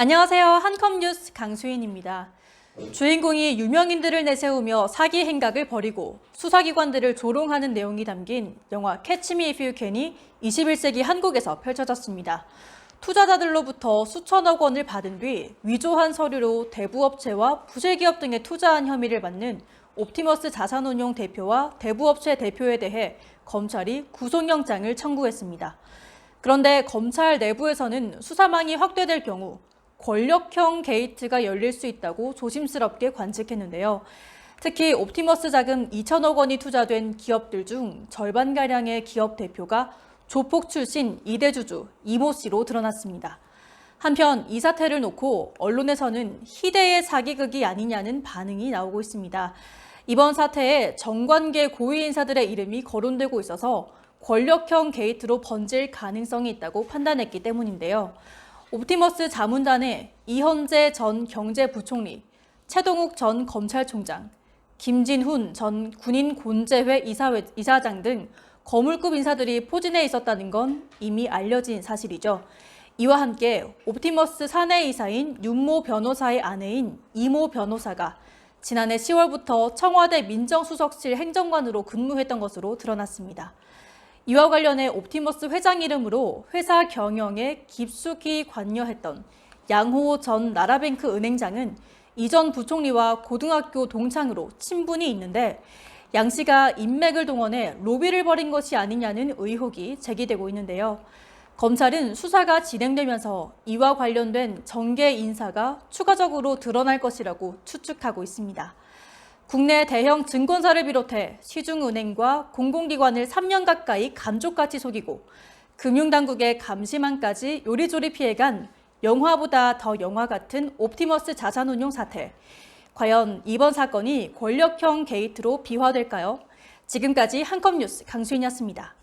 안녕하세요. 한컴 뉴스 강수인입니다. 주인공이 유명인들을 내세우며 사기 행각을 벌이고 수사기관들을 조롱하는 내용이 담긴 영화 캐치 미 이프 유 캔이 21세기 한국에서 펼쳐졌습니다. 투자자들로부터 수천억 원을 받은 뒤 위조한 서류로 대부업체와 부실기업 등에 투자한 혐의를 받는 옵티머스 자산운용 대표와 대부업체 대표에 대해 검찰이 구속영장을 청구했습니다. 그런데 검찰 내부에서는 수사망이 확대될 경우 권력형 게이트가 열릴 수 있다고 조심스럽게 관측했는데요. 특히 옵티머스 자금 2천억 원이 투자된 기업들 중 절반가량의 기업 대표가 조폭 출신 이대주주 이모 씨로 드러났습니다. 한편 이 사태를 놓고 언론에서는 희대의 사기극이 아니냐는 반응이 나오고 있습니다. 이번 사태에 정관계 고위 인사들의 이름이 거론되고 있어서 권력형 게이트로 번질 가능성이 있다고 판단했기 때문인데요. 옵티머스 자문단에 이현재 전 경제부총리, 최동욱 전 검찰총장, 김진훈 전 군인 곤재회 이사회, 이사장 등 거물급 인사들이 포진해 있었다는 건 이미 알려진 사실이죠. 이와 함께 옵티머스 사내 이사인 윤모 변호사의 아내인 이모 변호사가 지난해 10월부터 청와대 민정수석실 행정관으로 근무했던 것으로 드러났습니다. 이와 관련해 옵티머스 회장 이름으로 회사 경영에 깊숙이 관여했던 양호 전 나라뱅크 은행장은 이전 부총리와 고등학교 동창으로 친분이 있는데 양 씨가 인맥을 동원해 로비를 벌인 것이 아니냐는 의혹이 제기되고 있는데요. 검찰은 수사가 진행되면서 이와 관련된 정계 인사가 추가적으로 드러날 것이라고 추측하고 있습니다. 국내 대형 증권사를 비롯해 시중은행과 공공기관을 3년 가까이 감쪽같이 속이고 금융당국의 감시망까지 요리조리 피해간 영화보다 더 영화 같은 옵티머스 자산운용 사태. 과연 이번 사건이 권력형 게이트로 비화될까요? 지금까지 한컵뉴스 강수인이었습니다.